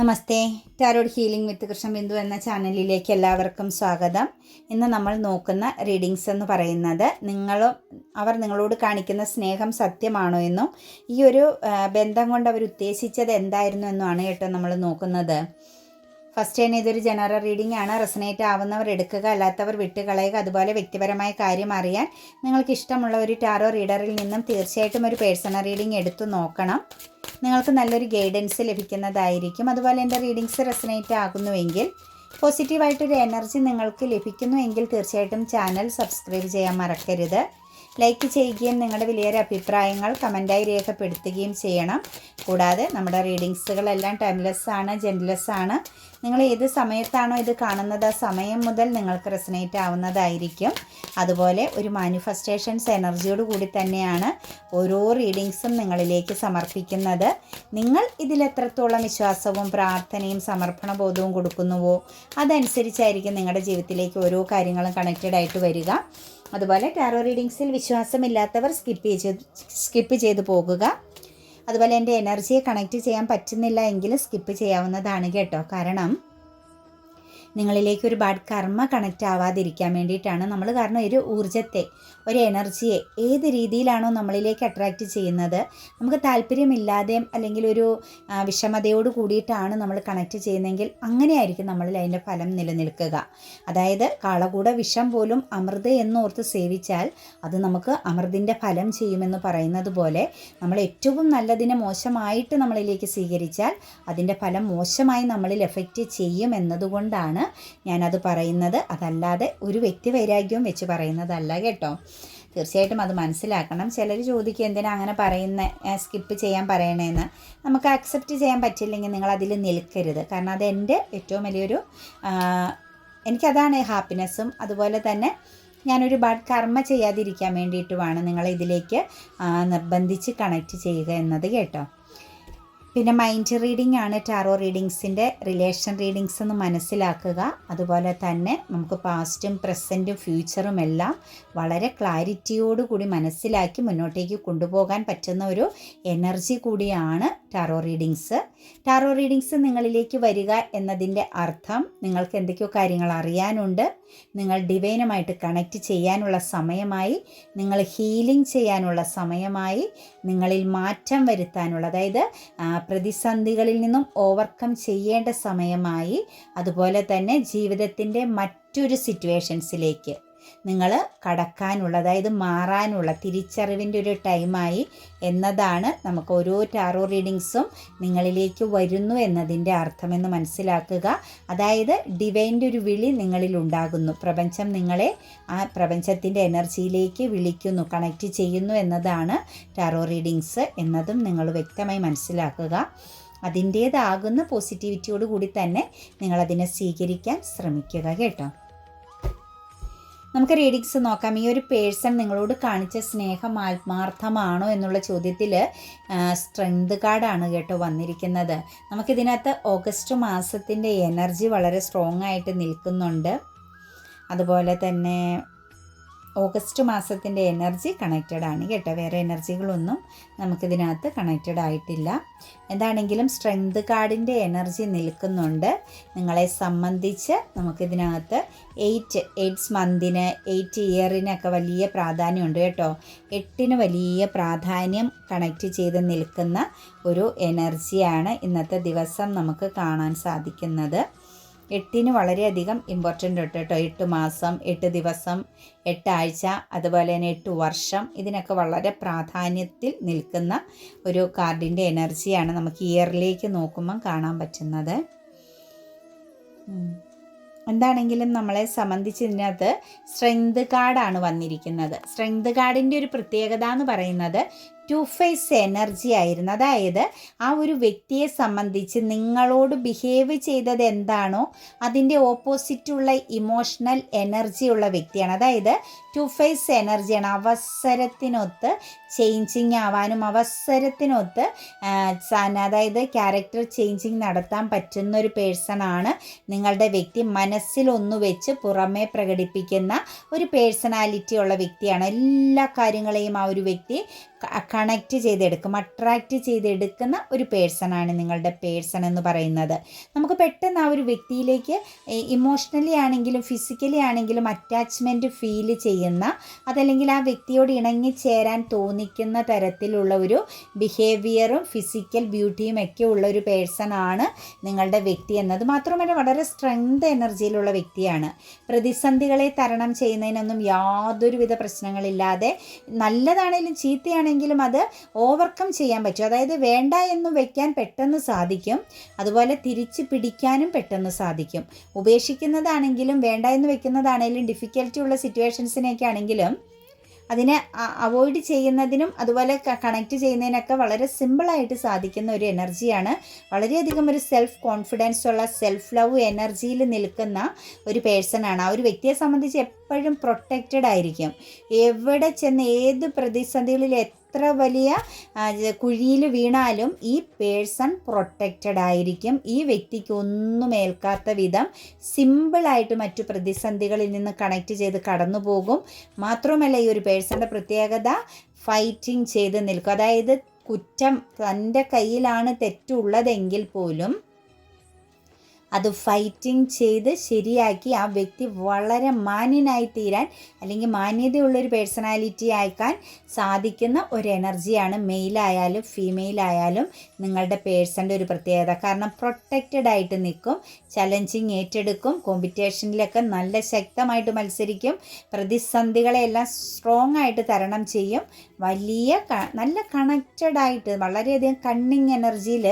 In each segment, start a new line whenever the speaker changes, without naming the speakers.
Namaste. Tarot healing with Krishna Bindu എന്ന ചാനലിലേക്ക് എല്ലാവർക്കും സ്വാഗതം. ഇന്ന് നമ്മൾ നോക്കുന്ന റീഡിങ്സ് എന്ന് പറയുന്നത് നിങ്ങളും അവർ നിങ്ങളോട് കാണിക്കുന്ന സ്നേഹം സത്യമാണോ എന്നും ഈ ഒരു ബന്ധം കൊണ്ട് അവർ ഉദ്ദേശിച്ചത് എന്തായിരുന്നു എന്നുമാണ് കേട്ടോ നമ്മൾ നോക്കുന്നത്. ഫസ്റ്റ് തന്നെ ഇതൊരു ജനറൽ റീഡിംഗ് ആണ്. റെസനേറ്റ് ആവുന്നവർ എടുക്കുക അല്ലാത്തവർ വിട്ടുകളയുക അതുപോലെ വ്യക്തിപരമായ കാര്യം അറിയാൻ നിങ്ങൾക്ക് ഇഷ്ടമുള്ള ഒരു ടാറോ റീഡറിൽ നിന്നും തീർച്ചയായിട്ടും ഒരു പേഴ്സണൽ റീഡിംഗ് എടുത്തു നോക്കണം. നിങ്ങൾക്ക് നല്ലൊരു ഗൈഡൻസ് ലഭിക്കുന്നതായിരിക്കും. അതുപോലെ എന്റെ റീഡിങ്സ് റെസനേറ്റ് ആകുന്നുവെങ്കിൽ പോസിറ്റീവായിട്ടൊരു എനർജി നിങ്ങൾക്ക് ലഭിക്കുന്നുവെങ്കിൽ തീർച്ചയായിട്ടും ചാനൽ സബ്സ്ക്രൈബ് ചെയ്യാൻ മറക്കരുത്. ലൈക്ക് ചെയ്യുകയും നിങ്ങളുടെ വിലയേറെ അഭിപ്രായങ്ങൾ കമന്റായി രേഖപ്പെടുത്തുകയും ചെയ്യണം. കൂടാതെ നമ്മുടെ റീഡിങ്സുകളെല്ലാം ടൈംലെസ് ആണ് ജെൻലെസ് ആണ് നിങ്ങൾ ഏത് സമയത്താണോ ഇത് കാണുന്നത് ആ സമയം മുതൽ നിങ്ങൾക്ക് റെസനേറ്റ് ആവുന്നതായിരിക്കും. അതുപോലെ ഒരു മാനിഫെസ്റ്റേഷൻസ് എനർജിയോട് കൂടി തന്നെയാണ് ഓരോ റീഡിങ്സും നിങ്ങളിലേക്ക് സമർപ്പിക്കുന്നത്. നിങ്ങൾ ഇതിൽ എത്രത്തോളം വിശ്വാസവും പ്രാർത്ഥനയും സമർപ്പണ ബോധവും കൊടുക്കുന്നുവോ അതനുസരിച്ചായിരിക്കും നിങ്ങളുടെ ജീവിതത്തിലേക്ക് ഓരോ കാര്യങ്ങളും കണക്റ്റഡ് ആയിട്ട് വരിക. അതുപോലെ ടാറോ റീഡിങ്സിൽ വിശ്വാസമില്ലാത്തവർ സ്കിപ്പ് ചെയ്ത് സ്കിപ്പ് ചെയ്ത് പോകുക. അതുപോലെ എന്റെ എനർജിയെ കണക്റ്റ് ചെയ്യാൻ പറ്റുന്നില്ല എങ്കിൽ സ്കിപ്പ് ചെയ്യാവുന്നതാണ് കേട്ടോ കാരണം നിങ്ങളിലേക്ക് ഒരു ബാഡ് കർമ്മ കണക്റ്റ് ആവാതിരിക്കാൻ വേണ്ടിയിട്ടാണ് നമ്മൾ കാരണം ഒരു ഊർജത്തെ ഒരു എനർജിയെ ഏത് രീതിയിലാണോ നമ്മളിലേക്ക് അട്രാക്റ്റ് ചെയ്യുന്നത് നമുക്ക് താല്പര്യമില്ലാതെയും അല്ലെങ്കിൽ ഒരു വിഷമതയോട് കൂടിയിട്ടാണ് നമ്മൾ കണക്റ്റ് ചെയ്യുന്നതെങ്കിൽ അങ്ങനെയായിരിക്കും നമ്മളിൽ അതിന്റെ ഫലം നിലനിൽക്കുക. അതായത് കാളകൂട വിഷം പോലും അമൃത് എന്നോർത്ത് സേവിച്ചാൽ അത് നമുക്ക് അമൃതിന്റെ ഫലം ചെയ്യുമെന്ന് പറയുന്നത് പോലെ നമ്മൾ ഏറ്റവും നല്ലതിനെ മോശമായിട്ട് നമ്മളിലേക്ക് സ്വീകരിച്ചാൽ അതിന്റെ ഫലം മോശമായി നമ്മളിൽ എഫക്റ്റ് ചെയ്യും എന്നതുകൊണ്ടാണ് ഞാനത് പറയുന്നത്. അതല്ലാതെ ഒരു വ്യക്തി വൈരാഗ്യവും വെച്ച് പറയുന്നതല്ല കേട്ടോ. തീർച്ചയായിട്ടും അത് മനസ്സിലാക്കണം. ചിലർ ചോദിക്കുക എന്തിനാ അങ്ങനെ പറയുന്ന? സ്കിപ്പ് ചെയ്യാൻ പറയണേന്ന്. നമുക്ക് അക്സെപ്റ്റ് ചെയ്യാൻ പറ്റില്ലെങ്കിൽ നിങ്ങൾ അതിൽ നിൽക്കരുത്. കാരണം അത് എന്റെ ഏറ്റവും വലിയൊരു എനിക്കതാണ് ഹാപ്പിനെസ്സും അതുപോലെ തന്നെ ഞാനൊരു കർമ്മ ചെയ്യാതിരിക്കാൻ വേണ്ടിയിട്ടുമാണ് നിങ്ങളെ ഇതിലേക്ക് നിർബന്ധിച്ച് കണക്റ്റ് ചെയ്യുക എന്നത് കേട്ടോ. പിന്നെ മൈൻഡ് റീഡിംഗ് ആണ് ടാറോ റീഡിങ്സിന്റെ റിലേഷൻ റീഡിങ്സ് എന്ന് മനസ്സിലാക്കുക. അതുപോലെ തന്നെ നമുക്ക് പാസ്റ്റും പ്രസന്റും ഫ്യൂച്ചറും എല്ലാം വളരെ ക്ലാരിറ്റിയോടുകൂടി മനസ്സിലാക്കി മുന്നോട്ടേക്ക് കൊണ്ടുപോകാൻ പറ്റുന്ന ഒരു എനർജി കൂടിയാണ് ടാറോ റീഡിങ്സ് ടാറോ റീഡിങ്സ് നിങ്ങളിലേക്ക് വരിക എന്നതിന്റെ അർത്ഥം നിങ്ങൾക്ക് എന്തൊക്കെയോ കാര്യങ്ങൾ അറിയാനുണ്ട്. നിങ്ങൾ ഡിവൈനുമായിട്ട് കണക്റ്റ് ചെയ്യാനുള്ള സമയമായി നിങ്ങൾ ഹീലിംഗ് ചെയ്യാനുള്ള സമയമായി നിങ്ങളിൽ മാറ്റം വരുത്താനുള്ള അതായത് പ്രതിസന്ധികളിൽ നിന്നും ഓവർകം ചെയ്യേണ്ട സമയമായി അതുപോലെ തന്നെ ജീവിതത്തിന്റെ മറ്റൊരു സിറ്റുവേഷൻസിലേക്ക് നിങ്ങൾ കടക്കാനുള്ള അതായത് മാറാനുള്ള തിരിച്ചറിവിന്റെ ഒരു ടൈമായി എന്നതാണ് നമുക്ക് ഓരോ ടാറോ റീഡിങ്സും നിങ്ങളിലേക്ക് വരുന്നു എന്നതിന്റെ അർത്ഥമെന്ന് മനസ്സിലാക്കുക. അതായത് ഡിവൈന്റെ ഒരു വിളി നിങ്ങളിൽ ഉണ്ടാകുന്നു. പ്രപഞ്ചം നിങ്ങളെ ആ പ്രപഞ്ചത്തിന്റെ എനർജിയിലേക്ക് വിളിക്കുന്നു കണക്റ്റ് ചെയ്യുന്നു എന്നതാണ് ടാറോ റീഡിങ്സ് എന്നതും നിങ്ങൾ വ്യക്തമായി മനസ്സിലാക്കുക. അതിന്റേതാകുന്ന പോസിറ്റിവിറ്റിയോട് കൂടി തന്നെ നിങ്ങളതിനെ സ്വീകരിക്കാൻ ശ്രമിക്കുക കേട്ടോ. നമുക്ക് റീഡിങ്സ് നോക്കാം. ഈ ഒരു പേഴ്സൺ നിങ്ങളോട് കാണിച്ച സ്നേഹം ആത്മാർത്ഥമാണോ എന്നുള്ള ചോദ്യത്തിൽ സ്ട്രെങ്ത് കാർഡാണ് കേട്ടോ വന്നിരിക്കുന്നത്. നമുക്കിതിനകത്ത് ഓഗസ്റ്റ് മാസത്തിന്റെ എനർജി വളരെ സ്ട്രോങ് ആയിട്ട് നിൽക്കുന്നുണ്ട്. അതുപോലെ തന്നെ ഓഗസ്റ്റ് മാസത്തിന്റെ എനർജി കണക്റ്റഡ് ആണ് കേട്ടോ. വേറെ എനർജികളൊന്നും നമുക്കിതിനകത്ത് കണക്റ്റഡ് ആയിട്ടില്ല. എന്താണെങ്കിലും സ്ട്രെങ്ത് കാർഡിന്റെ എനർജി നിൽക്കുന്നുണ്ട്. നിങ്ങളെ സംബന്ധിച്ച് നമുക്കിതിനകത്ത് എയ്റ്റ് എയ്റ്റ്സ് മന്തിന് എയ്റ്റ് ഇയറിനൊക്കെ വലിയ പ്രാധാന്യമുണ്ട് കേട്ടോ. എട്ടിന് വലിയ പ്രാധാന്യം കണക്റ്റ് ചെയ്ത് നിൽക്കുന്ന ഒരു എനർജിയാണ് ഇന്നത്തെ ദിവസം നമുക്ക് കാണാൻ സാധിക്കുന്നത്. എട്ടിന് വളരെയധികം ഇമ്പോർട്ടന്റ് ഉണ്ട് കേട്ടോ. എട്ട് മാസം എട്ട് ദിവസം എട്ടാഴ്ച അതുപോലെ തന്നെ എട്ട് വർഷം ഇതിനൊക്കെ വളരെ പ്രാധാന്യത്തിൽ നിൽക്കുന്ന ഒരു കാർഡിന്റെ എനർജിയാണ് നമുക്ക് ഇയറിലേക്ക് നോക്കുമ്പം കാണാൻ പറ്റുന്നത്. എന്താണെങ്കിലും നമ്മളെ സംബന്ധിച്ച് ഇതിനകത്ത് സ്ട്രെങ്ത് കാർഡാണ് വന്നിരിക്കുന്നത്. സ്ട്രെങ്ത് കാർഡിന്റെ ഒരു പ്രത്യേകത എന്ന് പറയുന്നത് ടു ഫേസ് എനർജി ആയിരുന്നു. അതായത് ആ ഒരു വ്യക്തിയെ സംബന്ധിച്ച് നിങ്ങളോട് ബിഹേവ് ചെയ്തത് എന്താണോ അതിന്റെ ഓപ്പോസിറ്റുള്ള ഇമോഷണൽ എനർജി ഉള്ള വ്യക്തിയാണ്. അതായത് ടു ഫേസ് എനർജിയാണ് അവസരത്തിനൊത്ത് ചേഞ്ചിങ് ആവാനും അവസരത്തിനൊത്ത് അതായത് ക്യാരക്ടർ ചേഞ്ചിങ് നടത്താൻ പറ്റുന്ന ഒരു പേഴ്സണാണ് നിങ്ങളുടെ വ്യക്തി മനസ്സിൽ മനസ്സിലൊന്നു വെച്ച് പുറമേ പ്രകടിപ്പിക്കുന്ന ഒരു പേഴ്സണാലിറ്റി ഉള്ള വ്യക്തിയാണ്. എല്ലാ കാര്യങ്ങളെയും ആ ഒരു വ്യക്തി കണക്റ്റ് ചെയ്തെടുക്കും അട്രാക്റ്റ് ചെയ്തെടുക്കുന്ന ഒരു പേഴ്സണാണ് നിങ്ങളുടെ പേഴ്സൺ എന്ന് പറയുന്നത്. നമുക്ക് പെട്ടെന്ന് ആ ഒരു വ്യക്തിയിലേക്ക് ഇമോഷണലി ആണെങ്കിലും ഫിസിക്കലി ആണെങ്കിലും അറ്റാച്ച്മെന്റ് ഫീൽ ചെയ്യുന്ന അതല്ലെങ്കിൽ ആ വ്യക്തിയോട് ഇണങ്ങി ചേരാൻ തോന്നിക്കുന്ന തരത്തിലുള്ള ഒരു ബിഹേവിയറും ഫിസിക്കൽ ബ്യൂട്ടിയും ഒക്കെ ഉള്ള ഒരു പേഴ്സൺ ആണ് നിങ്ങളുടെ വ്യക്തി എന്നത്. മാത്രമല്ല വളരെ സ്ട്രെങ്ത് എനർജിയിലുള്ള വ്യക്തിയാണ്. പ്രതിസന്ധികളെ തരണം ചെയ്യുന്നതിനൊന്നും യാതൊരുവിധ പ്രശ്നങ്ങളില്ലാതെ നല്ലതാണെങ്കിലും ചീത്തയാണെങ്കിലും അത് ഓവർകം ചെയ്യാൻ പറ്റും. അതായത് വേണ്ട എന്ന് വെക്കാൻ പെട്ടെന്ന് സാധിക്കും. അതുപോലെ തിരിച്ച് പിടിക്കാനും പെട്ടെന്ന് സാധിക്കും. ഉപേക്ഷിക്കുന്നതാണെങ്കിലും വേണ്ട എന്ന് വെക്കുന്നതാണെങ്കിലും ഡിഫിക്കൽറ്റി ഉള്ള സിറ്റുവേഷൻസിനെയൊക്കെ ആണെങ്കിലും അതിനെ അവോയ്ഡ് ചെയ്യുന്നതിനും അതുപോലെ കണക്റ്റ് ചെയ്യുന്നതിനൊക്കെ വളരെ സിമ്പിളായിട്ട് സാധിക്കുന്ന ഒരു എനർജിയാണ് വളരെയധികം ഒരു സെൽഫ് കോൺഫിഡൻസ് ഉള്ള സെൽഫ് ലവ് എനർജിയിൽ നിൽക്കുന്ന ഒരു പേഴ്സണാണ് ആ ഒരു വ്യക്തിയെ സംബന്ധിച്ച് എപ്പോഴും പ്രൊട്ടക്റ്റഡ് ആയിരിക്കും. എവിടെ ചെന്ന് ഏത് പ്രതിസന്ധികളിൽ എത്ര വലിയ കുഴിയിൽ വീണാലും ഈ പേഴ്സൺ പ്രൊട്ടക്റ്റഡ് ആയിരിക്കും. ഈ വ്യക്തിക്ക് ഒന്നും ഏൽക്കാത്ത വിധം സിമ്പിളായിട്ട് മറ്റു പ്രതിസന്ധികളിൽ നിന്ന് കണക്ട് ചെയ്ത് കടന്നു പോകും. മാത്രമല്ല ഈ ഒരു പേഴ്സന്റെ പ്രത്യേകത ഫൈറ്റിംഗ് ചെയ്ത് നിൽക്കും. അതായത് കുറ്റം തന്റെ കയ്യിലാണ് തെറ്റുള്ളതെങ്കിൽ പോലും അത് ഫൈറ്റിംഗ് ചെയ്ത് ശരിയാക്കി ആ വ്യക്തി വളരെ മാന്യനായി തീരാൻ അല്ലെങ്കിൽ മാന്യതയുള്ളൊരു പേഴ്സണാലിറ്റി ആക്കാൻ സാധിക്കുന്ന ഒരു എനർജിയാണ് മെയിലായാലും ഫീമെയിലായാലും നിങ്ങളുടെ പേഴ്സന്റെ ഒരു പ്രത്യേകത. കാരണം പ്രൊട്ടക്റ്റഡ് ആയിട്ട് നിൽക്കും ചലഞ്ചിങ് ഏറ്റെടുക്കും കോമ്പറ്റീഷനിലൊക്കെ നല്ല ശക്തമായിട്ട് മത്സരിക്കും പ്രതിസന്ധികളെല്ലാം സ്ട്രോങ് ആയിട്ട് തരണം ചെയ്യും. വലിയ നല്ല കണക്റ്റഡ് ആയിട്ട് വളരെയധികം കണ്ണിങ് എനർജിയിൽ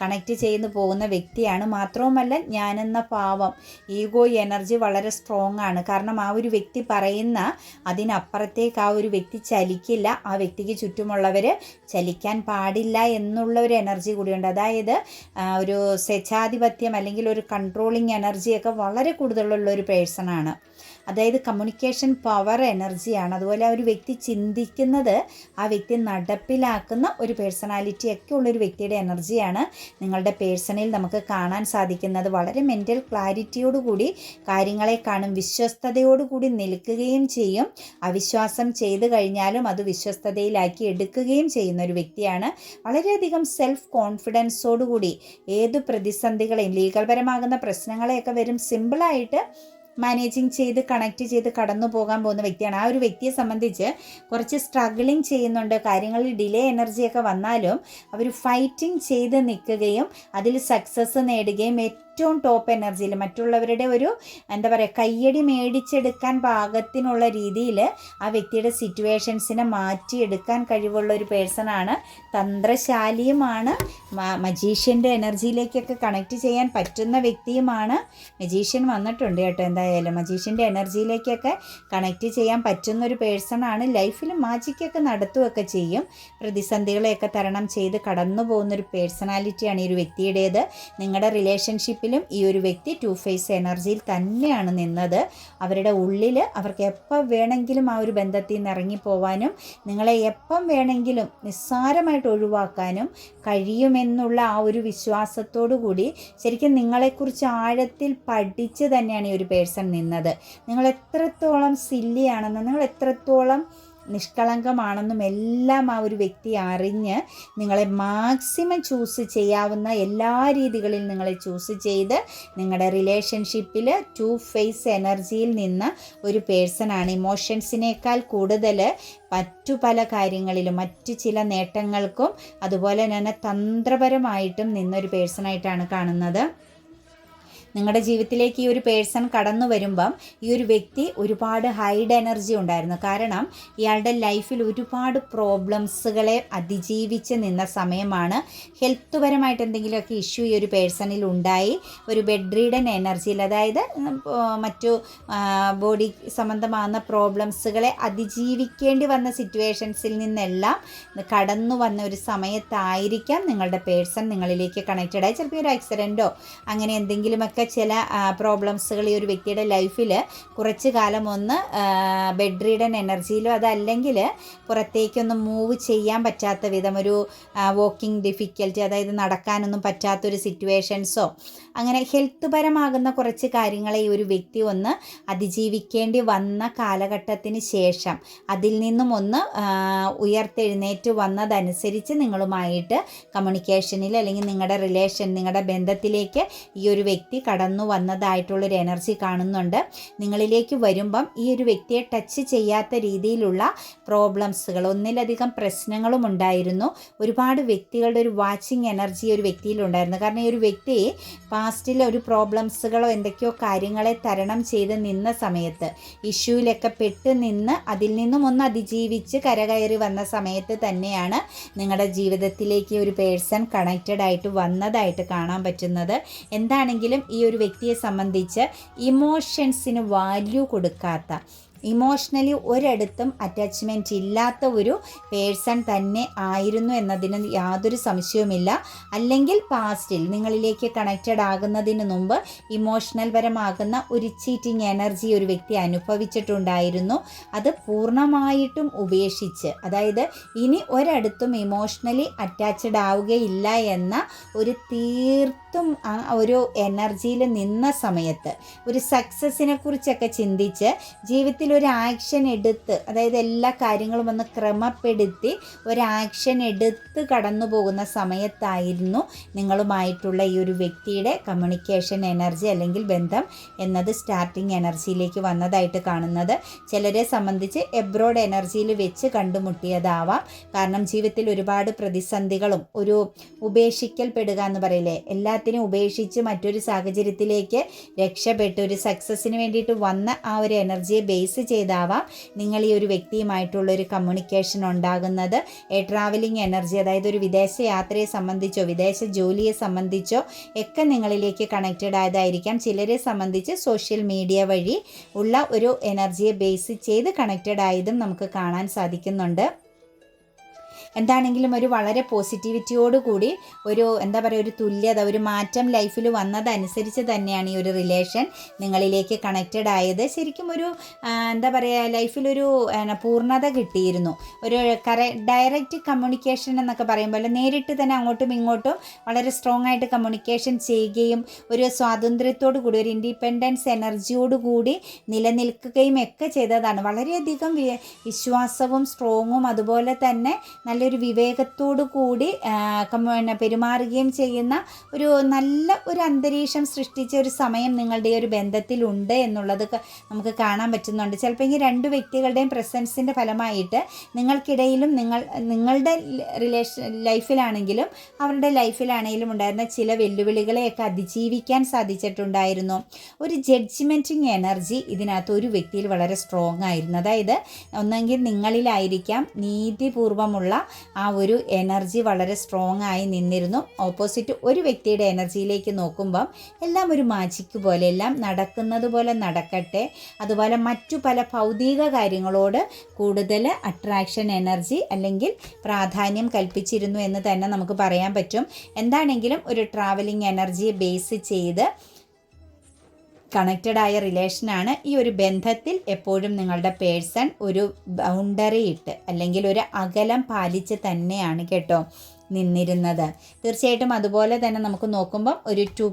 കണക്റ്റ് ചെയ്യുന്നു പോകുന്ന വ്യക്തിയാണ് മാത്രവുമല്ല ഞാനെന്ന പാവം. ഈഗോ എനർജി വളരെ സ്ട്രോങ് ആണ്. കാരണം ആ ഒരു വ്യക്തി പറയുന്ന അതിനപ്പുറത്തേക്ക് ആ ഒരു വ്യക്തി ചലിക്കില്ല. ആ വ്യക്തിക്ക് ചുറ്റുമുള്ളവർ ചലിക്കാൻ പാടില്ല എന്നുള്ള ഒരു എനർജി കൂടിയുണ്ട്. അതായത് ഒരു സ്വച്ഛാധിപത്യം അല്ലെങ്കിൽ ഒരു കൺട്രോളിങ് എനർജിയൊക്കെ വളരെ കൂടുതലുള്ള ഒരു പേഴ്സണാണ് അതായത് കമ്മ്യൂണിക്കേഷൻ പവർ എനർജിയാണ് അതുപോലെ ആ ഒരു വ്യക്തി ചിന്തിക്കുന്നത് ആ വ്യക്തി നടപ്പിലാക്കുന്ന ഒരു പേഴ്സണാലിറ്റി ഒക്കെ ഉള്ളൊരു വ്യക്തിയുടെ എനർജിയാണ് നിങ്ങളുടെ പേഴ്സണിൽ നമുക്ക് കാണാൻ സാധിക്കുന്നത്. വളരെ മെന്റൽ ക്ലാരിറ്റിയോടുകൂടി കാര്യങ്ങളെ കാണും വിശ്വസ്തയോടുകൂടി നിൽക്കുകയും ചെയ്യും. അവിശ്വാസം ചെയ്തു കഴിഞ്ഞാലും അത് വിശ്വസ്തതയിലാക്കി എടുക്കുകയും ചെയ്യുന്ന ഒരു വ്യക്തിയാണ്. വളരെയധികം സെൽഫ് കോൺഫിഡൻസോടുകൂടി ഏത് പ്രതിസന്ധികളെയും ലീഗൽപരമാകുന്ന പ്രശ്നങ്ങളെയൊക്കെ വരും സിമ്പിളായിട്ട് മാനേജിങ് ചെയ്ത് കണക്ട് ചെയ്ത് കടന്നു പോകാൻ പോകുന്ന വ്യക്തിയാണ്. ആ ഒരു വ്യക്തിയെ സംബന്ധിച്ച് കുറച്ച് സ്ട്രഗിളിങ് ചെയ്യുന്നുണ്ട്. കാര്യങ്ങളിൽ ഡിലേ എനർജിയൊക്കെ വന്നാലും അവർ ഫൈറ്റിംഗ് ചെയ്ത് നിൽക്കുകയും അതിൽ സക്സസ് നേടുകയും ഏറ്റവും ടോപ്പ് എനർജിയിൽ മറ്റുള്ളവരുടെ ഒരു എന്താ പറയുക കയ്യടി മേടിച്ചെടുക്കാൻ പാകത്തിനുള്ള രീതിയിൽ ആ വ്യക്തിയുടെ സിറ്റുവേഷൻസിനെ മാറ്റിയെടുക്കാൻ കഴിവുള്ള ഒരു പേഴ്സണാണ് തന്ത്രശാലിയുമാണ്. മജീഷ്യന്റെ എനർജിയിലേക്കൊക്കെ കണക്ട് ചെയ്യാൻ പറ്റുന്ന വ്യക്തിയുമാണ് മജീഷ്യൻ വന്നിട്ടുണ്ട് കേട്ടോ എന്തായാലും. മജീഷ്യന്റെ എനർജിയിലേക്കൊക്കെ കണക്ട് ചെയ്യാൻ പറ്റുന്ന ഒരു പേഴ്സണാണ് ലൈഫിൽ മാജിക്കൊക്കെ നടത്തുകയൊക്കെ ചെയ്യും. പ്രതിസന്ധികളെയൊക്കെ തരണം ചെയ്ത് കടന്നു പോകുന്ന ഒരു പേഴ്സണാലിറ്റിയാണ് ഈ ഒരു വ്യക്തിയുടേത്. നിങ്ങളുടെ റിലേഷൻഷിപ്പിലും ഈ ഒരു വ്യക്തി ടു ഫേസ് എനർജിയിൽ തന്നെയാണ് നിന്നത്. അവരുടെ ഉള്ളിൽ അവർക്ക് എപ്പോൾ വേണമെങ്കിലും ആ ഒരു ബന്ധത്തിൽ നിന്ന് ഇറങ്ങിപ്പോവാനും നിങ്ങളെ എപ്പം വേണമെങ്കിലും നിസ്സാരമായിട്ട് ഒഴിവാക്കാനും കഴിയുമെന്നുള്ള ആ ഒരു വിശ്വാസത്തോടു കൂടി ശരിക്കും നിങ്ങളെക്കുറിച്ച് ആഴത്തിൽ പഠിച്ച് തന്നെയാണ് ഈ ഒരു പേഴ്സൺ നിന്നത്. നിങ്ങൾ എത്രത്തോളം സില്ലിയാണെന്ന് നിങ്ങൾ എത്രത്തോളം നിഷ്കളങ്കമാണെന്നും എല്ലാം ആ ഒരു വ്യക്തി അറിഞ്ഞ് നിങ്ങളെ മാക്സിമം ചൂസ് ചെയ്യാവുന്ന എല്ലാ രീതികളിൽ നിങ്ങളെ ചൂസ് ചെയ്ത് നിങ്ങളുടെ റിലേഷൻഷിപ്പിൽ ടു ഫേസ് എനർജിയിൽ നിന്ന് ഒരു പേഴ്സണാണ് ഇമോഷൻസിനേക്കാൾ കൂടുതൽ മറ്റു പല കാര്യങ്ങളിലും മറ്റു ചില നേട്ടങ്ങൾക്കും അതുപോലെ തന്നെ തന്ത്രപരമായിട്ടും നിന്നൊരു പേഴ്സണായിട്ടാണ് കാണുന്നത്. നിങ്ങളുടെ ജീവിതത്തിലേക്ക് ഈ ഒരു പേഴ്സൺ കടന്നു വരുമ്പം ഈ ഒരു വ്യക്തി ഒരുപാട് ഹൈഡ് എനർജി ഉണ്ടായിരുന്നു. കാരണം ഇയാളുടെ ലൈഫിൽ ഒരുപാട് പ്രോബ്ലംസുകളെ അതിജീവിച്ച് നിന്ന സമയമാണ് ഹെൽത്ത് പരമായിട്ട് എന്തെങ്കിലുമൊക്കെ ഇഷ്യൂ ഈ ഒരു പേഴ്സണിൽ ഉണ്ടായി. ഒരു ബെഡ് റീഡൻ എനർജിയിൽ അതായത് മറ്റു ബോഡി സംബന്ധമാകുന്ന പ്രോബ്ലംസുകളെ അതിജീവിക്കേണ്ടി വന്ന സിറ്റുവേഷൻസിൽ നിന്നെല്ലാം കടന്നു വന്ന ഒരു സമയത്തായിരിക്കാം നിങ്ങളുടെ പേഴ്സൺ നിങ്ങളിലേക്ക് കണക്റ്റഡ് ആയി. ചിലപ്പോൾ ഒരു ആക്സിഡന്റോ അങ്ങനെ എന്തെങ്കിലുമൊക്കെ ഒക്കെ ചില പ്രോബ്ലംസുകൾ ഈ ഒരു വ്യക്തിയുടെ ലൈഫിൽ കുറച്ച് കാലം ഒന്ന് ബെഡ് റീഡൻ എനർജിയിലോ അതല്ലെങ്കിൽ പുറത്തേക്കൊന്ന് മൂവ് ചെയ്യാൻ പറ്റാത്ത വിധം ഒരു വോക്കിംഗ് ഡിഫിക്കൽറ്റി അതായത് നടക്കാനൊന്നും പറ്റാത്തൊരു സിറ്റുവേഷൻസോ അങ്ങനെ ഹെൽത്ത് പരമാകുന്ന കുറച്ച് കാര്യങ്ങളെ ഈ ഒരു വ്യക്തി ഒന്ന് അതിജീവിക്കേണ്ടി വന്ന കാലഘട്ടത്തിന് ശേഷം അതിൽ നിന്നും ഒന്ന് ഉയർത്തെഴുന്നേറ്റ് വന്നതനുസരിച്ച് നിങ്ങളുമായിട്ട് കമ്മ്യൂണിക്കേഷനിൽ അല്ലെങ്കിൽ നിങ്ങളുടെ റിലേഷൻ നിങ്ങളുടെ ബന്ധത്തിലേക്ക് ഈ ഒരു വ്യക്തി കടന്നു വന്നതായിട്ടുള്ളൊരു എനർജി കാണുന്നുണ്ട്. നിങ്ങളിലേക്ക് വരുമ്പം ഈ ഒരു വ്യക്തിയെ ടച്ച് ചെയ്യാത്ത രീതിയിലുള്ള പ്രോബ്ലംസുകൾ ഒന്നിലധികം പ്രശ്നങ്ങളും ഉണ്ടായിരുന്നു. ഒരുപാട് വ്യക്തികളുടെ ഒരു വാച്ചിങ് എനർജി ഒരു വ്യക്തിയിലുണ്ടായിരുന്നു കാരണം ഈ ഒരു വ്യക്തി പാസ്റ്റിൽ ഒരു പ്രോബ്ലംസുകളോ എന്തൊക്കെയോ കാര്യങ്ങളെ തരണം ചെയ്ത് നിന്ന സമയത്ത് ഇഷ്യൂവിലൊക്കെ പെട്ട് നിന്ന് അതിൽ നിന്നും ഒന്ന് അതിജീവിച്ച് കരകയറി വന്ന സമയത്ത് തന്നെയാണ് നിങ്ങളുടെ ജീവിതത്തിലേക്ക് ഒരു പേഴ്സൺ കണക്റ്റഡ് ആയിട്ട് വന്നതായിട്ട് കാണാൻ പറ്റുന്നത്. എന്താണെങ്കിലും ഈ ഒരു വ്യക്തിയെ സംബന്ധിച്ച് ഇമോഷൻസിന് വാല്യൂ കൊടുക്കാത്ത ഇമോഷണലി ഒരിടത്തും അറ്റാച്ച്മെന്റ് ഇല്ലാത്ത ഒരു പേഴ്സൺ തന്നെ ആയിരുന്നു എന്നതിന് യാതൊരു സംശയവുമില്ല. അല്ലെങ്കിൽ പാസ്റ്റിൽ നിങ്ങളിലേക്ക് കണക്റ്റഡ് ആകുന്നതിന് മുമ്പ് ഇമോഷണൽ പരമാകുന്ന ഒരു ചീറ്റിംഗ് എനർജി ഒരു വ്യക്തി അനുഭവിച്ചിട്ടുണ്ടായിരുന്നു. അത് പൂർണമായിട്ടും ഉപേക്ഷിച്ച് അതായത് ഇനി ഒരിടത്തും ഇമോഷണലി അറ്റാച്ച്ഡ് ആവുകയില്ല എന്ന ഒരു തീർത്തും ഒരു എനർജിയിൽ നിന്ന സമയത്ത് ഒരു സക്സസിനെ കുറിച്ചൊക്കെ ചിന്തിച്ച് ജീവിതത്തിൽ ഒരു ആക്ഷൻ എടുത്ത് അതായത് എല്ലാ കാര്യങ്ങളും ഒന്ന് ക്രമപ്പെടുത്തി ഒരു ആക്ഷൻ എടുത്ത് കടന്നു പോകുന്ന സമയത്തായിരുന്നു നിങ്ങളുമായിട്ടുള്ള ഈ ഒരു വ്യക്തിയുടെ കമ്മ്യൂണിക്കേഷൻ എനർജി അല്ലെങ്കിൽ ബന്ധം എന്നത് സ്റ്റാർട്ടിങ് എനർജിയിലേക്ക് വന്നതായിട്ട് കാണുന്നത്. ചിലരെ സംബന്ധിച്ച് എബ്രോഡ് എനർജിയിൽ വെച്ച് കണ്ടുമുട്ടിയതാവാം. കാരണം ജീവിതത്തിൽ ഒരുപാട് പ്രതിസന്ധികളും ഒരു ഉപേക്ഷിക്കൽപ്പെടുക എന്ന് പറയില്ലേ? എല്ലാത്തിനും ഉപേക്ഷിച്ച് മറ്റൊരു സാഹചര്യത്തിലേക്ക് രക്ഷപ്പെട്ട്. ഒരു സക്സസ്സിന് വേണ്ടിയിട്ട് വന്ന ആ ഒരു എനർജിയെ ബേസ് ചെയ്താവാം നിങ്ങൾ ഈ ഒരു വ്യക്തിയുമായിട്ടുള്ള ഒരു കമ്മ്യൂണിക്കേഷൻ ഉണ്ടാകുന്നത് ട്രാവലിംഗ് എനർജി അതായത് ഒരു വിദേശ യാത്രയെ സംബന്ധിച്ചോ വിദേശ ജോലിയെ സംബന്ധിച്ചോ ഒക്കെ നിങ്ങളിലേക്ക് കണക്റ്റഡ് ആയതായിരിക്കാം. ചിലരെ സംബന്ധിച്ച് സോഷ്യൽ മീഡിയ വഴി ഉള്ള ഒരു എനർജിയെ ബേസ് ചെയ്ത് കണക്റ്റഡ് ആയതും നമുക്ക് കാണാൻ സാധിക്കുന്നുണ്ട്. എന്താണെങ്കിലും ഒരു വളരെ പോസിറ്റിവിറ്റിയോടുകൂടി ഒരു എന്താ പറയുക ഒരു തുല്യത ഒരു മാറ്റം ലൈഫിൽ വന്നതനുസരിച്ച് തന്നെയാണ് ഈ ഒരു റിലേഷൻ നിങ്ങളിലേക്ക് കണക്റ്റഡ് ആയത്. ശരിക്കും ഒരു എന്താ പറയുക ലൈഫിലൊരു പൂർണത കിട്ടിയിരുന്നു. ഒരു കറ ഡയറക്റ്റ് കമ്മ്യൂണിക്കേഷൻ എന്നൊക്കെ പറയുമ്പോൾ നേരിട്ട് തന്നെ അങ്ങോട്ടും ഇങ്ങോട്ടും വളരെ സ്ട്രോങ് ആയിട്ട് കമ്മ്യൂണിക്കേഷൻ ചെയ്യുകയും ഒരു സ്വാതന്ത്ര്യത്തോടു കൂടി ഒരു ഇൻഡിപെൻഡൻസ് എനർജിയോടുകൂടി നിലനിൽക്കുകയും ഒക്കെ ചെയ്തതാണ്. വളരെയധികം വിശ്വാസവും സ്ട്രോങ്ങും അതുപോലെ തന്നെ നല്ല നല്ലൊരു വിവേകത്തോടു കൂടി പെരുമാറുകയും ചെയ്യുന്ന ഒരു നല്ല ഒരു അന്തരീക്ഷം സൃഷ്ടിച്ച ഒരു സമയം നിങ്ങളുടെ ഒരു ബന്ധത്തിലുണ്ട് എന്നുള്ളത് നമുക്ക് കാണാൻ പറ്റുന്നുണ്ട്. ചിലപ്പോൾ ഈ രണ്ട് വ്യക്തികളുടെയും പ്രസൻസിന്റെ ഫലമായിട്ട് നിങ്ങൾക്കിടയിലും നിങ്ങൾ നിങ്ങളുടെ റിലേഷൻ ലൈഫിലാണെങ്കിലും അവരുടെ ലൈഫിലാണെങ്കിലും ഉണ്ടായിരുന്ന ചില വെല്ലുവിളികളെയൊക്കെ അതിജീവിക്കാൻ സാധിച്ചിട്ടുണ്ടായിരുന്നു. ഒരു ജഡ്ജ്മെന്റിങ് എനർജി ഇതിനകത്ത് ഒരു വ്യക്തിയിൽ വളരെ സ്ട്രോങ് ആയിരുന്നു. അതായത് ഒന്നെങ്കിൽ നിങ്ങളിലായിരിക്കാം നീതിപൂർവമുള്ള ആ ഒരു എനർജി വളരെ സ്ട്രോങ് ആയി നിന്നിരുന്നു. ഓപ്പോസിറ്റ് ഒരു വ്യക്തിയുടെ എനർജിയിലേക്ക് നോക്കുമ്പം എല്ലാം ഒരു മാജിക്ക് പോലെ എല്ലാം നടക്കുന്നത് പോലെ നടക്കട്ടെ. അതുപോലെ മറ്റു പല ഭൗതിക കാര്യങ്ങളോട് കൂടുതൽ അട്രാക്ഷൻ എനർജി അല്ലെങ്കിൽ പ്രാധാന്യം കൽപ്പിച്ചിരുന്നു എന്ന് തന്നെ നമുക്ക് പറയാൻ പറ്റും. എന്താണെങ്കിലും ഒരു ട്രാവലിംഗ് എനർജിയെ ബേസ് ചെയ്ത് കണക്റ്റഡ് ആയ റിലേഷനാണ് ഈ ഒരു ബന്ധത്തിൽ എപ്പോഴും നിങ്ങളുടെ പേഴ്സൺ ഒരു ബൗണ്ടറി ഇട്ട് അല്ലെങ്കിൽ ഒരു അകലം പാലിച്ച് തന്നെയാണ് കേട്ടോ. നിന്നിരുന്നത്. തീർച്ചയായിട്ടും അതുപോലെ തന്നെ നമുക്ക് നോക്കുമ്പം ഒരു ടു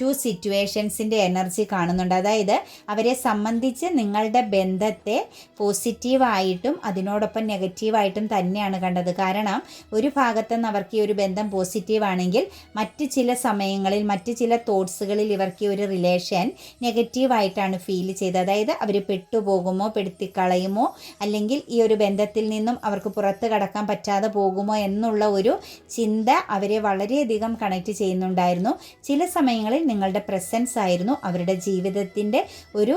ടു സിറ്റുവേഷൻസിന്റെ എനർജി കാണുന്നുണ്ട്. അതായത് അവരെ സംബന്ധിച്ച് നിങ്ങളുടെ ബന്ധത്തെ പോസിറ്റീവായിട്ടും അതിനോടൊപ്പം നെഗറ്റീവായിട്ടും തന്നെയാണ് കണ്ടത്. കാരണം ഒരു ഭാഗത്തുനിന്ന് അവർക്ക് ഈ ഒരു ബന്ധം പോസിറ്റീവാണെങ്കിൽ മറ്റ് ചില സമയങ്ങളിൽ മറ്റ് ചില തോട്ട്സുകളിൽ ഇവർക്ക് ഒരു റിലേഷൻ നെഗറ്റീവായിട്ടാണ് ഫീൽ ചെയ്തത്. അതായത് അവർ പെട്ടുപോകുമോ പെടുത്തിക്കളയുമോ അല്ലെങ്കിൽ ഈ ഒരു ബന്ധത്തിൽ നിന്നും അവർക്ക് പുറത്ത് കടക്കാൻ പറ്റാതെ പോകുമോ എന്ന് എന്നുള്ള ഒരു ചിന്ത അവരെ വളരെയധികം കണക്ട് ചെയ്യുന്നുണ്ടായിരുന്നു. ചില സമയങ്ങളിൽ നിങ്ങളുടെ പ്രസൻസ് ആയിരുന്നു. അവരുടെ ജീവിതത്തിന്റെ ഒരു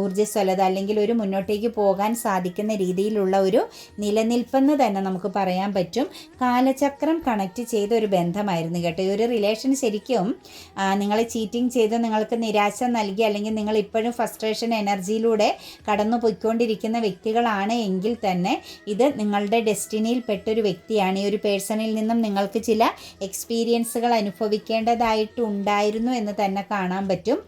ഊർജസ്വലത അല്ലെങ്കിൽ ഒരു മുന്നോട്ടേക്ക് പോകാൻ സാധിക്കുന്ന രീതിയിലുള്ള ഒരു നിലനിൽപ്പെന്ന് തന്നെ നമുക്ക് പറയാൻ പറ്റും. കാലചക്രം കണക്ട് ചെയ്ത ഒരു ബന്ധമായിരുന്നു കേട്ടോ. ഈ ഒരു റിലേഷൻ ശരിക്കും നിങ്ങളെ ചീറ്റിംഗ് ചെയ്ത് നിങ്ങൾക്ക് നിരാശ നൽകി അല്ലെങ്കിൽ നിങ്ങൾ ഇപ്പോഴും ഫസ്ട്രേഷൻ എനർജിയിലൂടെ കടന്നു പോയിക്കൊണ്ടിരിക്കുന്ന വ്യക്തികളാണ് എങ്കിൽ തന്നെ ഇത് നിങ്ങളുടെ ഡെസ്റ്റിനിയിൽ പെട്ടൊരു വ്യക്തിയാണ്. ഈ ഒരു ഒരു പേഴ്സണിൽ നിന്നും നിങ്ങൾക്ക് ചില എക്സ്പീരിയൻസുകൾ അനുഭവിക്കേണ്ടതായിട്ടുണ്ടായിരുന്നു എന്ന് തന്നെ കാണാൻ പറ്റും.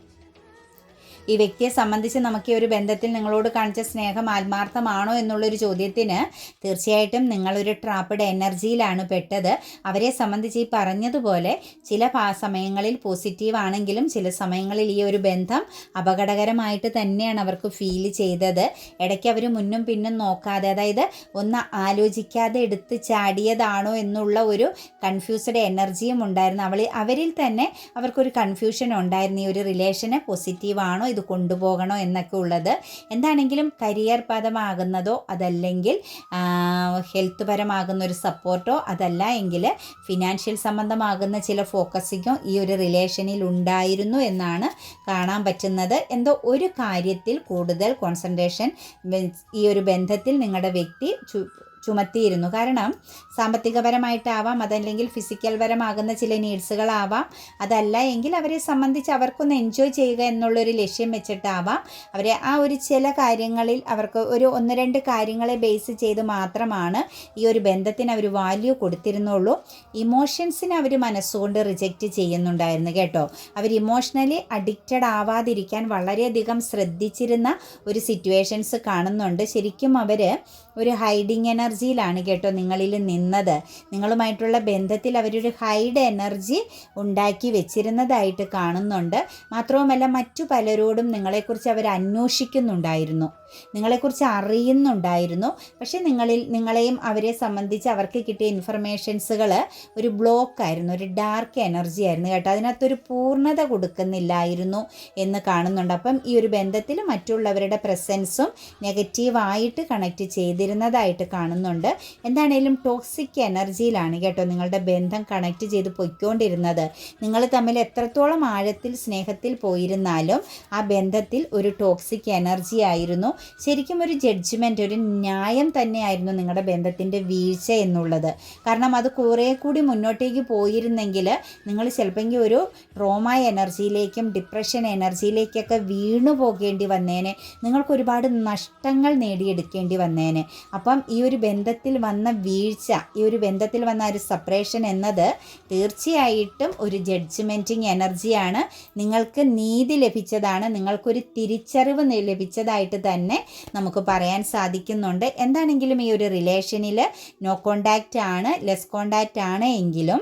ഈ വ്യക്തിയെ സംബന്ധിച്ച് നമുക്ക് ഈ ഒരു ബന്ധത്തിൽ നിങ്ങളോട് കാണിച്ച സ്നേഹം ആത്മാർത്ഥമാണോ എന്നുള്ളൊരു ചോദ്യത്തിന് തീർച്ചയായിട്ടും നിങ്ങളൊരു ട്രാപ്പഡ് എനർജിയിലാണ് പെട്ടത്. അവരെ സംബന്ധിച്ച് ഈ പറഞ്ഞതുപോലെ ചില സമയങ്ങളിൽ പോസിറ്റീവ് ആണെങ്കിലും ചില സമയങ്ങളിൽ ഈ ഒരു ബന്ധം അപകടകരമായിട്ട് തന്നെയാണ് അവർക്ക് ഫീൽ ചെയ്തത്. ഇടയ്ക്ക് അവർ മുന്നും പിന്നും നോക്കാതെ അതായത് ഒന്ന് ആലോചിക്കാതെ എടുത്ത് ചാടിയതാണോ എന്നുള്ള ഒരു കൺഫ്യൂസ്ഡ് എനർജിയും ഉണ്ടായിരുന്നു. അവൾ അവരിൽ തന്നെ അവർക്കൊരു കൺഫ്യൂഷൻ ഉണ്ടായിരുന്നു. ഈ ഒരു റിലേഷന് പോസിറ്റീവ് ആണോ ഇത് കൊണ്ടുപോകണോ എന്നൊക്കെ ഉള്ളത്. എന്താണെങ്കിലും കരിയർ പദമാകുന്നതോ അതല്ലെങ്കിൽ ഹെൽത്ത് പരമാകുന്ന ഒരു സപ്പോർട്ടോ അതല്ല എങ്കിൽ ഫിനാൻഷ്യൽ സംബന്ധമാകുന്ന ചില ഫോക്കസിങ്ങോ ഈ ഒരു റിലേഷനിൽ ഉണ്ടായിരുന്നു എന്നാണ് കാണാൻ പറ്റുന്നത്. എന്തോ ഒരു കാര്യത്തിൽ കൂടുതൽ കോൺസെൻട്രേഷൻ ഈ ഒരു ബന്ധത്തിൽ നിങ്ങളുടെ വ്യക്തി ചുമത്തിയിരുന്നു. കാരണം സാമ്പത്തികപരമായിട്ടാവാം അതല്ലെങ്കിൽ ഫിസിക്കൽ പരമാകുന്ന ചില നീഡ്സുകളാവാം അതല്ല എങ്കിൽ അവരെ സംബന്ധിച്ച് അവർക്കൊന്ന് എൻജോയ് ചെയ്യുക എന്നുള്ളൊരു ലക്ഷ്യം വെച്ചിട്ടാവാം. അവരെ ആ ഒരു ചില കാര്യങ്ങളിൽ അവർക്ക് ഒരു ഒന്ന് രണ്ട് കാര്യങ്ങളെ ബേസ് ചെയ്ത് മാത്രമാണ് ഈ ഒരു ബന്ധത്തിന് അവർ വാല്യൂ കൊടുത്തിരുന്നുള്ളൂ. ഇമോഷൻസിനെ അവർ മനസ്സുകൊണ്ട് റിജക്റ്റ് ചെയ്യുന്നുണ്ടായിരുന്നു കേട്ടോ. അവർ ഇമോഷണലി അഡിക്റ്റഡ് ആവാതിരിക്കാൻ വളരെയധികം ശ്രദ്ധിച്ചിരുന്ന ഒരു സിറ്റുവേഷൻസ് കാണുന്നുണ്ട്. ശരിക്കും അവർ ഒരു ഹൈഡിങ് എനർജിയിലാണ് കേട്ടോ നിങ്ങളിൽ നിന്നത്. നിങ്ങളുമായിട്ടുള്ള ബന്ധത്തിൽ അവരൊരു ഹൈഡ് എനർജി ഉണ്ടാക്കി വെച്ചിരുന്നതായിട്ട് കാണുന്നുണ്ട്. മാത്രവുമല്ല മറ്റു പലരോടും നിങ്ങളെക്കുറിച്ച് അവർ അന്വേഷിക്കുന്നുണ്ടായിരുന്നു. നിങ്ങളെക്കുറിച്ച് അറിയുന്നുണ്ടായിരുന്നു. പക്ഷേ നിങ്ങളിൽ നിങ്ങളെയും അവരെ സംബന്ധിച്ച് അവർക്ക് കിട്ടിയ ഇൻഫർമേഷൻസുകൾ ഒരു ബ്ലോക്ക് ആയിരുന്നു ഒരു ഡാർക്ക് എനർജി ആയിരുന്നു കേട്ടോ. അതിനകത്തൊരു പൂർണത കൊടുക്കുന്നില്ലായിരുന്നു എന്ന് കാണുന്നുണ്ട്. അപ്പം ഈ ഒരു ബന്ധത്തിൽ മറ്റുള്ളവരുടെ പ്രസൻസും നെഗറ്റീവായിട്ട് കണക്റ്റ് ചെയ്തിരുന്നതായിട്ട് കാണുന്നുണ്ട്. എന്താണേലും ടോക്സിക് എനർജിയിലാണ് കേട്ടോ നിങ്ങളുടെ ബന്ധം കണക്റ്റ് ചെയ്ത് പൊയ്ക്കൊണ്ടിരുന്നത്. നിങ്ങൾ തമ്മിൽ എത്രത്തോളം ആഴത്തിൽ സ്നേഹത്തിൽ പോയിരുന്നാലും ആ ബന്ധത്തിൽ ഒരു ടോക്സിക് എനർജി ആയിരുന്നു. ശരിക്കും ഒരു ജഡ്ജ്മെന്റ് ഒരു ന്യായം തന്നെയായിരുന്നു നിങ്ങളുടെ ബന്ധത്തിന്റെ വീഴ്ച എന്നുള്ളത്. കാരണം അത് കുറേ കൂടി മുന്നോട്ടേക്ക് പോയിരുന്നെങ്കിൽ നിങ്ങൾ ചിലപ്പോൾ ഒരു ട്രോമ എനർജിയിലേക്കും ഡിപ്രഷൻ എനർജിയിലേക്കൊക്കെ വീണു പോകേണ്ടി വന്നേനെ. നിങ്ങൾക്ക് ഒരുപാട് നഷ്ടങ്ങൾ നേടിയെടുക്കേണ്ടി വന്നേനെ. അപ്പം ഈ ഒരു ബന്ധത്തിൽ വന്ന വീഴ്ച ഈ ഒരു ബന്ധത്തിൽ വന്ന ഒരു സപ്പറേഷൻ എന്നത് തീർച്ചയായിട്ടും ഒരു ജഡ്ജ്മെന്റിങ് എനർജിയാണ് നിങ്ങൾക്ക് നീതി ലഭിച്ചതാണ്. നിങ്ങൾക്കൊരു തിരിച്ചറിവ് ലഭിച്ചതായിട്ട് തന്നെ തന്നെ നമുക്ക് പറയാൻ സാധിക്കുന്നുണ്ട്. എന്താണെങ്കിലും ഈ ഒരു റിലേഷനിൽ നോ കോണ്ടാക്റ്റ് ആണ് ലെസ് കോണ്ടാക്റ്റ് ആണ് എങ്കിലും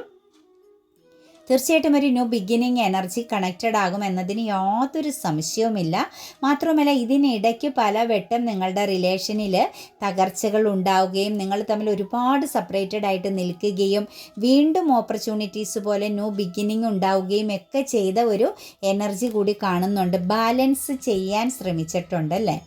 തീർച്ചയായിട്ടും ഒരു ന്യൂ ബിഗിനിങ് എനർജി കണക്റ്റഡ് ആകും എന്നതിന് യാതൊരു സംശയവുമില്ല. മാത്രമല്ല ഇതിനിടയ്ക്ക് പല വെട്ടം നിങ്ങളുടെ റിലേഷനിൽ തകർച്ചകൾ ഉണ്ടാവുകയും നിങ്ങൾ തമ്മിൽ ഒരുപാട് സെപ്പറേറ്റഡ് ആയിട്ട് നിൽക്കുകയും വീണ്ടും ഓപ്പർച്യൂണിറ്റീസ് പോലെ ന്യൂ ബിഗിനിങ് ഉണ്ടാവുകയും ഒക്കെ ചെയ്ത ഒരു എനർജി കൂടി കാണുന്നുണ്ട്. ബാലൻസ് ചെയ്യാൻ ശ്രമിച്ചിട്ടുണ്ട് അല്ലേ?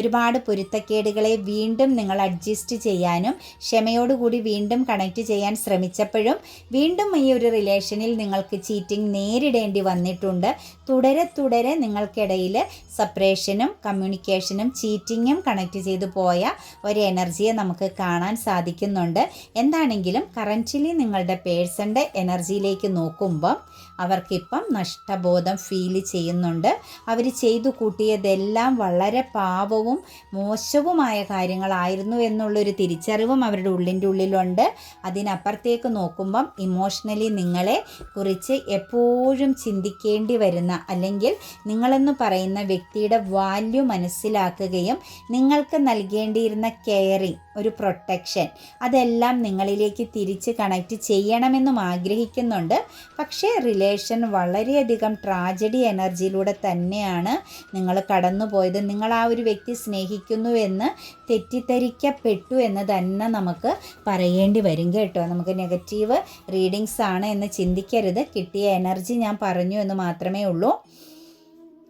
ഒരുപാട് പൊരുത്തക്കേടുകളെ വീണ്ടും നിങ്ങൾ അഡ്ജസ്റ്റ് ചെയ്യാനും ക്ഷമയോടുകൂടി വീണ്ടും കണക്റ്റ് ചെയ്യാൻ ശ്രമിച്ചപ്പോഴും വീണ്ടും ഈ ഒരു റിലേഷനിൽ നിങ്ങൾക്ക് ചീറ്റിംഗ് നേരിടേണ്ടി വന്നിട്ടുണ്ട്. തുടരെ തുടരെ നിങ്ങൾക്കിടയിൽ സെപ്പറേഷനും കമ്മ്യൂണിക്കേഷനും ചീറ്റിങ്ങും കണക്ട് ചെയ്തു പോയ ഒരു എനർജിയെ നമുക്ക് കാണാൻ സാധിക്കുന്നുണ്ട്. എന്താണെങ്കിലും കറന്റ്ലി നിങ്ങളുടെ പേഴ്സന്റെ എനർജിയിലേക്ക് നോക്കുമ്പം അവർക്കിപ്പം നഷ്ടബോധം ഫീൽ ചെയ്യുന്നുണ്ട്. അവർ ചെയ്തു കൂട്ടിയതെല്ലാം വളരെ പാപവും മോശവുമായ കാര്യങ്ങളായിരുന്നു എന്നുള്ളൊരു തിരിച്ചറിവും അവരുടെ ഉള്ളിന്റെ ഉള്ളിലുണ്ട്. അതിനപ്പുറത്തേക്ക് നോക്കുമ്പം ഇമോഷണലി നിങ്ങളെ കുറിച്ച് എപ്പോഴും ചിന്തിക്കേണ്ടി വരുന്ന അല്ലെങ്കിൽ നിങ്ങളെന്ന് പറയുന്ന വ്യക്തിയുടെ വാല്യൂ മനസ്സിലാക്കുകയും നിങ്ങൾക്ക് നൽകേണ്ടിയിരുന്ന കെയറിങ് ഒരു പ്രൊട്ടക്ഷൻ അതെല്ലാം നിങ്ങളിലേക്ക് തിരിച്ച് കണക്റ്റ് ചെയ്യണമെന്നും ആഗ്രഹിക്കുന്നുണ്ട്. പക്ഷേ റിലേഷൻ വളരെയധികം ട്രാജഡി എനർജിയിലൂടെ തന്നെയാണ് നിങ്ങൾ കടന്നുപോയത്. നിങ്ങൾ ആ ഒരു വ്യക്തി സ്നേഹിക്കുന്നുവെന്ന് തെറ്റിദ്ധരിക്കപ്പെട്ടു എന്ന് തന്നെ നമുക്ക് പറയേണ്ടി വരും കേട്ടോ. നമുക്ക് നെഗറ്റീവ് റീഡിങ്സ് ആണ് എന്ന് ചിന്തിക്കരുത്. കിട്ടിയ എനർജി ഞാൻ പറഞ്ഞു എന്ന് മാത്രമേ ഉള്ളൂ.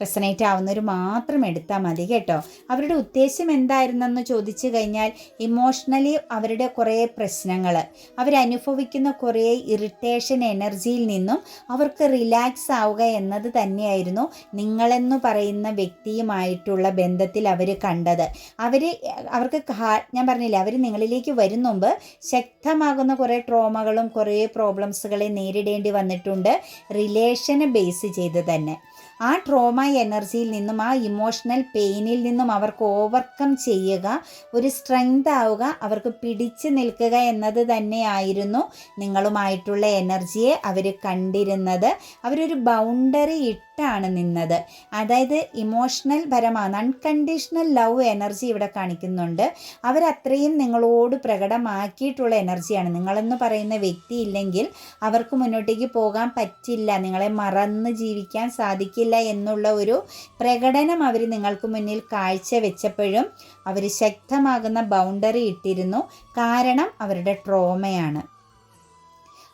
റെസനേറ്റ് ആവുന്നവർ മാത്രം എടുത്താൽ മതി കേട്ടോ. അവരുടെ ഉദ്ദേശം എന്തായിരുന്നെന്ന് ചോദിച്ചു കഴിഞ്ഞാൽ ഇമോഷണലി അവരുടെ കുറേ പ്രശ്നങ്ങൾ അവരനുഭവിക്കുന്ന കുറേ ഇറിറ്റേഷൻ എനർജിയിൽ നിന്നും അവർക്ക് റിലാക്സ് ആവുക എന്നത് തന്നെയായിരുന്നു നിങ്ങളെന്ന് പറയുന്ന വ്യക്തിയുമായിട്ടുള്ള ബന്ധത്തിൽ അവർ കണ്ടത്. അവർ അവർക്ക് ഞാൻ പറഞ്ഞില്ല അവർ നിങ്ങളിലേക്ക് വരും മുമ്പ് ശക്തമാകുന്ന കുറേ ട്രോമകളും കുറേ പ്രോബ്ലംസുകളെ നേരിടേണ്ടി വന്നിട്ടുണ്ട്. റിലേഷനെ ബേസ് ചെയ്ത് തന്നെ. ആ ട്രോമ എനർജിയിൽ നിന്നും ആ ഇമോഷണൽ പെയിനിൽ നിന്നും അവർക്ക് ഓവർകം ചെയ്യുക ഒരു സ്ട്രെങ്ത് ആവുക അവർക്ക് പിടിച്ചു നിൽക്കുക എന്നത് തന്നെയായിരുന്നു നിങ്ങളുമായിട്ടുള്ള എനർജിയെ അവർ കണ്ടിരുന്നത്. അവരൊരു ബൗണ്ടറി ഇട്ടാണ് നിന്നത്. അതായത് ഇമോഷണൽ പരമാണ്. അൺകണ്ടീഷണൽ ലവ് എനർജി ഇവിടെ കാണിക്കുന്നുണ്ട്. അവരത്രയും നിങ്ങളോട് പ്രകടമാക്കിയിട്ടുള്ള എനർജിയാണ് നിങ്ങളെന്ന് പറയുന്ന വ്യക്തി ഇല്ലെങ്കിൽ അവർക്ക് മുന്നോട്ടേക്ക് പോകാൻ പറ്റില്ല. നിങ്ങളെ മറന്ന് ജീവിക്കാൻ സാധിക്കില്ല എന്നുള്ള ഒരു പ്രകടനം അവർ നിങ്ങൾക്ക് മുന്നിൽ കാഴ്ച വെച്ചപ്പോഴും അവർ ശക്തമാകുന്ന ബൗണ്ടറി ഇട്ടിരുന്നു. കാരണം അവരുടെ ട്രോമയാണ്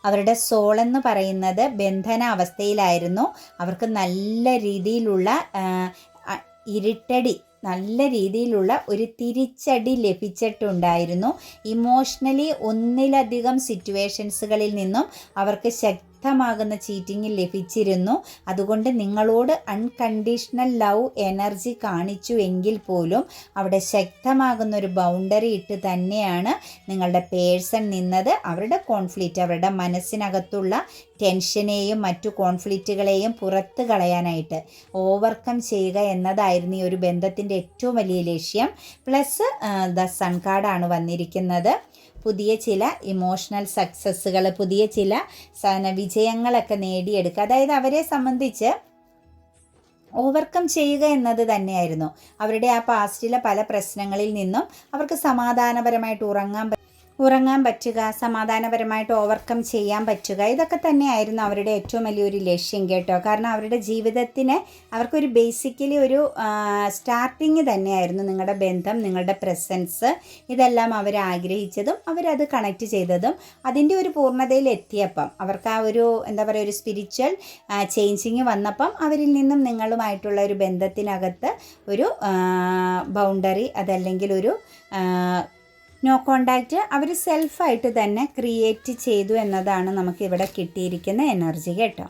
അവരുടെ സോൾ എന്ന് പറയുന്നത് ബന്ധന അവസ്ഥയിലായിരുന്നു. അവർക്ക് നല്ല രീതിയിലുള്ള ഇരുട്ടടി നല്ല രീതിയിലുള്ള ഒരു തിരിച്ചടി ലഭിച്ചിട്ടുണ്ടായിരുന്നു. ഇമോഷണലി ഒന്നിലധികം സിറ്റുവേഷൻസുകളിൽ നിന്നും അവർക്ക് ശക്തമാകുന്ന ചീറ്റിംഗ് ലഭിച്ചിരുന്നു. അതുകൊണ്ട് നിങ്ങളോട് അൺകണ്ടീഷണൽ ലവ് എനർജി കാണിച്ചു എങ്കിൽ പോലും അവിടെ ശക്തമാകുന്ന ഒരു ബൗണ്ടറി ഇട്ട് തന്നെയാണ് നിങ്ങളുടെ പേഴ്സൺ നിന്നത്. അവരുടെ കോൺഫ്ലിക്റ്റ് അവരുടെ മനസ്സിനകത്തുള്ള ടെൻഷനെയും മറ്റു കോൺഫ്ലിക്റ്റുകളെയും പുറത്ത് കളയാനായിട്ട് ഓവർകം ചെയ്യുക എന്നതായിരുന്നു ഈ ഒരു ബന്ധത്തിന്റെ ഏറ്റവും വലിയ ലക്ഷ്യം. പ്ലസ് ദ സൺ കാർഡാണ് വന്നിരിക്കുന്നത്. പുതിയ ചില ഇമോഷണൽ സക്സസ്സുകൾ പുതിയ ചില സന വിജയങ്ങളൊക്കെ നേടിയെടുക്കുക. അതായത് അവരെ സംബന്ധിച്ച് ഓവർകം ചെയ്യുക എന്നത് തന്നെയായിരുന്നു. അവരുടെ ആ പാസ്റ്റിലെ പല പ്രശ്നങ്ങളിൽ നിന്നും അവർക്ക് സമാധാനപരമായിട്ട് ഉറങ്ങാൻ ഉറങ്ങാൻ പറ്റുക സമാധാനപരമായിട്ട് ഓവർകം ചെയ്യാൻ പറ്റുക ഇതൊക്കെ തന്നെയായിരുന്നു അവരുടെ ഏറ്റവും വലിയൊരു ലക്ഷ്യം കേട്ടോ. കാരണം അവരുടെ ജീവിതത്തിന് അവർക്കൊരു ബേസിക്കലി ഒരു സ്റ്റാർട്ടിങ് തന്നെയായിരുന്നു നിങ്ങളുടെ ബന്ധം നിങ്ങളുടെ പ്രസൻസ് ഇതെല്ലാം അവർ ആഗ്രഹിച്ചതും അവരത് കണക്റ്റ് ചെയ്തതും അതിന്റെ ഒരു പൂർണതയിൽ എത്തിയപ്പം അവർക്ക് ആ ഒരു എന്താ പറയുക ഒരു സ്പിരിച്വൽ ചേഞ്ചിങ് വന്നപ്പം അവരിൽ നിന്നും നിങ്ങളുമായിട്ടുള്ള ഒരു ബന്ധത്തിനകത്ത് ഒരു ബൗണ്ടറി അതല്ലെങ്കിൽ ഒരു നോ കോണ്ടാക്റ്റ് അവർ സെൽഫായിട്ട് തന്നെ ക്രിയേറ്റ് ചെയ്തു എന്നതാണ് നമുക്ക് ഇവിടെ കിട്ടിയിരിക്കുന്ന എനർജി കേട്ടോ.